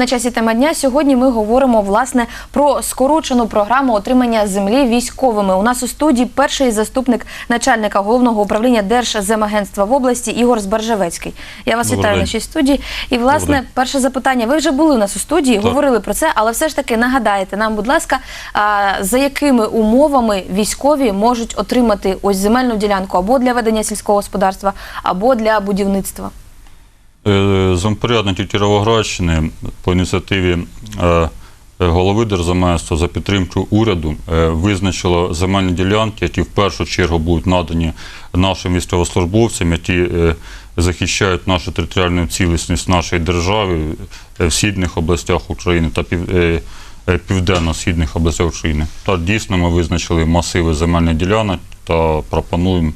На часі тема дня сьогодні ми говоримо власне про скорочену програму отримання землі військовими. У нас у студії перший заступник начальника головного управління Держземагентства в області Ігор Збаржевецький. Я вас вітаю в нашій студії. І власне перше запитання. Ви вже були у нас у студії, Так. говорили про це, але все ж таки нагадайте нам, будь ласка, за якими умовами військові можуть отримати ось земельну ділянку або для ведення сільського господарства, або для будівництва. Е, Зампорядники Кіровоградщини по ініціативі е, голови Держземельства за підтримку уряду е, визначило земельні ділянки, які в першу чергу будуть надані нашим військовослужбовцям, які е, захищають нашу територіальну цілісність нашої держави е, в східних областях України та пів- е, е, південно-східних областях України. Та дійсно ми визначили масиви земельних ділянок та пропонуємо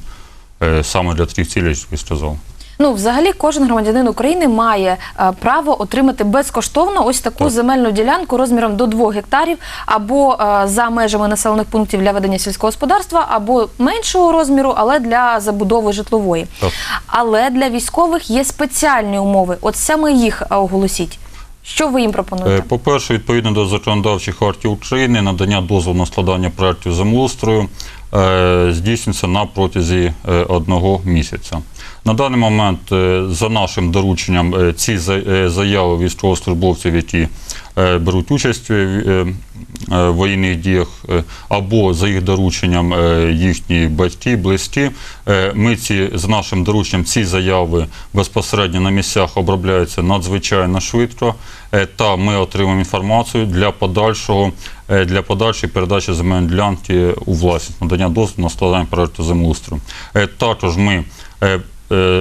е, саме для таких цілей, як ви сказали. Ну, взагалі, кожен громадянин України має е, право отримати безкоштовно ось таку земельну ділянку розміром до 2 гектарів, або е, за межами населених пунктів для ведення сільського господарства, або меншого розміру, але для забудови житлової. Так. Але для військових є спеціальні умови. От саме їх е, оголосіть. Що ви їм Е, пропонуєте? По-перше, відповідно до законодавчих актів України, надання дозволу на складання проєктів землеустрою е, здійснюється на протязі е, одного місяця. На даний момент, е, за нашим дорученням, е, ці е, заяви військовослужбовців, які е, беруть участь е, е, воєнних діях, е, або за їх дорученням е, їхні батьки, близькі, е, ми ці за нашим дорученням ці заяви безпосередньо на місцях обробляються надзвичайно швидко, е, та ми отримуємо інформацію для подальшого е, для подальшої передачі земельної ділянки у власність, надання дозволу на складання проекту землеустрою. Е, Також ми е, е,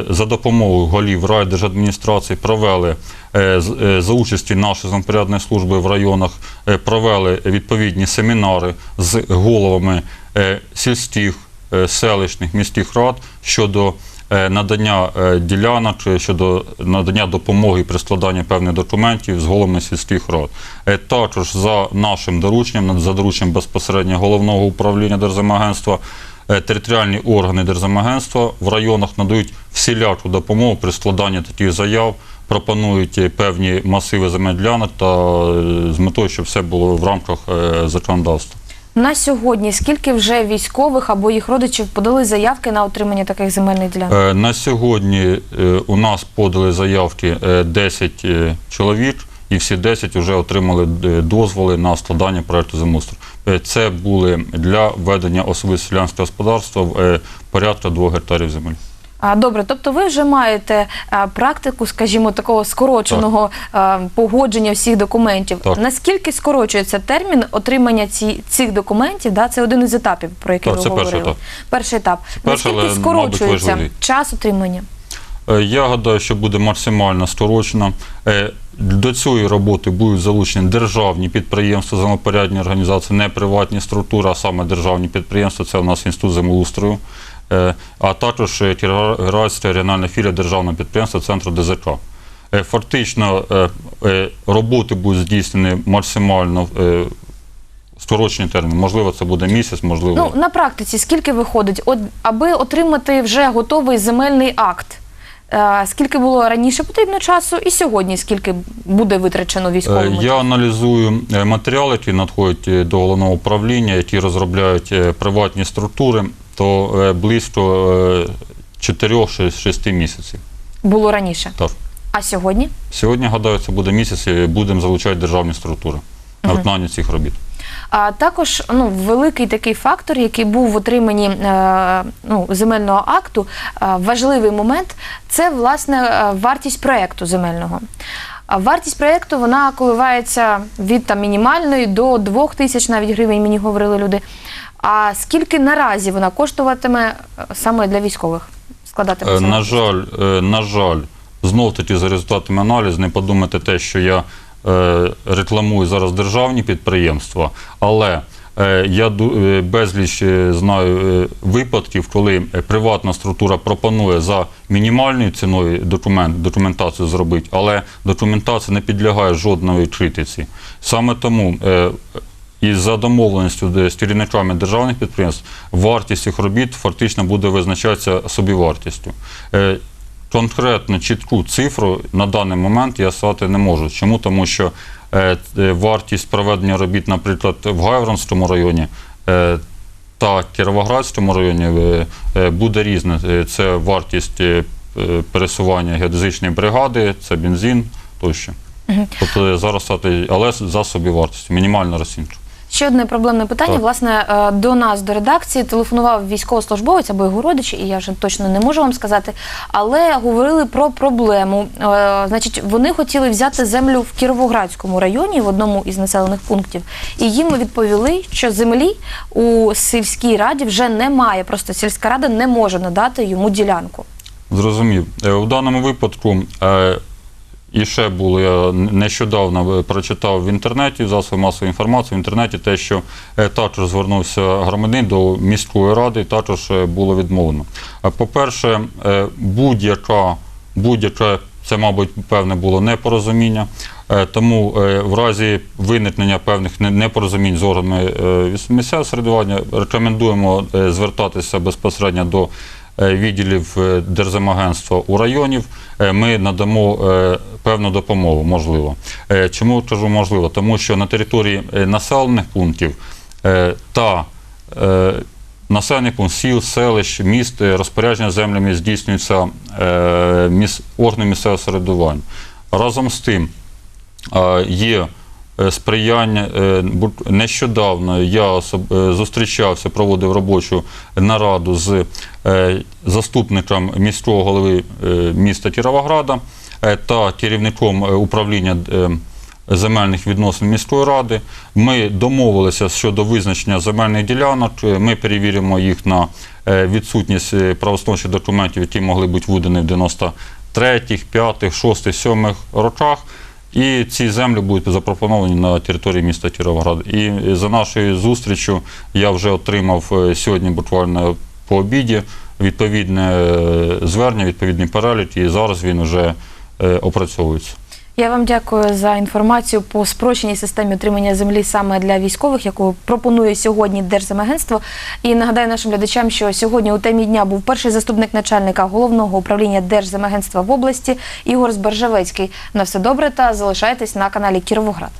за допомогою голів райдержадміністрації провели е, е, за участі нашої зампорядної служби в районах, е, провели відповідні семінари з головами е, сільських, е, селищних, міських рад щодо е, надання е, ділянок, е, щодо надання допомоги при складанні певних документів з головами сільських рад. Е, Також за нашим дорученням, за дорученням безпосередньо головного управління Держземагентства, е, територіальні органи Держземагентства в районах надають всіляку допомогу при складанні таких заяв, пропонують е, певні масиви земельділянок та е, з метою, щоб все було в рамках е, законодавства. На сьогодні скільки вже військових або їх родичів подали заявки на отримання таких земельних ділянок? Е, На сьогодні е, у нас подали заявки е, 10 е, чоловік, і всі 10 вже отримали е, дозволи на складання проекту землеустрою. Е, Це були для ведення особисто селянського господарства в е, порядка 2 гектарів земель. Добре, тобто ви вже маєте практику, скажімо, такого скороченого а, погодження всіх документів. Так. Наскільки скорочується термін отримання ці, цих документів? Да? Це один із етапів, про який Так, ви це говорили. перший етап. Перший етап. перший, Наскільки але, скорочується мабуть, час отримання? Я гадаю, що буде максимально скорочено. До цієї роботи будуть залучені державні підприємства, землепорядні організації, не приватні структури, а саме державні підприємства. Це у нас інститут землеустрою, Е, а також Кіровоградська регіональна філія державного підприємства Центру ДЗК. Е, Фактично е, роботи будуть здійснені максимально скорочені терміни. Можливо, це буде місяць, можливо. Ну, на практиці скільки виходить? От, аби отримати вже готовий земельний акт, скільки було раніше потрібно часу, і сьогодні скільки буде витрачено Е, військовим? Я аналізую е, матеріали, які надходять е, до головного управління, які розробляють е, приватні структури, то е, близько е, 4-6 місяців. Було раніше. Так. А сьогодні? Сьогодні, гадаю, це буде місяць, і будемо залучати державні структури на виконання цих робіт. А також ну, великий такий фактор, який був в отриманні е, ну, земельного акту, е, важливий момент це власне е, вартість проєкту земельного. Вартість проєкту вона коливається від там, мінімальної до 2 тисяч навіть гривень, мені говорили люди. А скільки наразі вона коштуватиме саме для військових? Е, На жаль, на жаль, знов таки за результатами аналізу не подумайте те, що я рекламую зараз державні підприємства, але е, я е, безліч е, знаю е, випадків, коли е, приватна структура пропонує за мінімальною ціною документ, документацію зробити, але документація не підлягає жодної критиці. Саме тому е, і за домовленістю з керівниками державних підприємств вартість їх робіт фактично буде визначатися собівартістю. Конкретно чітку цифру на даний момент я сказати не можу. Чому? Тому що е, е, вартість проведення робіт, наприклад, в Гайворонському районі е, та Кіровоградському районі буде різна. Це вартість пересування геодезичної бригади, це бензин тощо. Тобто зараз але за собівартістю, мінімальна розцінка. Ще одне проблемне питання. Так. Власне, е, до нас, до редакції, телефонував військовослужбовець або його родич, і я вже точно не можу вам сказати. Але говорили про проблему. Е, Значить, вони хотіли взяти землю в Кіровоградському районі, в одному із населених пунктів, і їм відповіли, що землі у сільській раді вже немає. Просто сільська рада не може надати йому ділянку. Зрозумів. Е, У даному випадку е, і ще було, я нещодавно е, прочитав в інтернеті, засоби масової інформації в інтернеті, те, що е, також звернувся громадянин до міської ради, також е, було відмовлено. По-перше, будь-яка, будь-яка, це, мабуть, певне було непорозуміння. Тому в разі виникнення певних не- непорозумінь з органами місцевого середування рекомендуємо звертатися безпосередньо до відділів е, Держземагентства у районів. Е, Ми надамо е, певну допомогу, можливо. Е, Чому кажу можливо? Тому що на території е, населених пунктів е, та е, населених пунктів сіл, селищ, міст е, розпорядження землями здійснюється е, органами місцевого середування. Разом з тим, е, є е, сприяння. е, Нещодавно я е, зустрічався, проводив робочу нараду з е, заступником міського голови е, міста Кіровограда е, та керівником е, управління е, земельних відносин міської ради. Ми домовилися щодо визначення земельних ділянок. Е, Ми перевіримо їх на е, відсутність е, документів, які могли бути видані в 93-х, 5-х, 6-х, 7-х роках. І ці землі будуть запропоновані на території міста Кіровоград. І за нашою зустрічю я вже отримав е, сьогодні буквально по обіді відповідне е, звернення, відповідний перелік, і зараз він вже е, опрацьовується. Я вам дякую за інформацію по спрощеній системі отримання землі саме для військових, яку пропонує сьогодні Держземагентство. І нагадаю нашим глядачам, що сьогодні у темі дня був перший заступник начальника головного управління Держземагентства в області Ігор Збержавецький. На все добре та залишайтесь на каналі Кіровоград.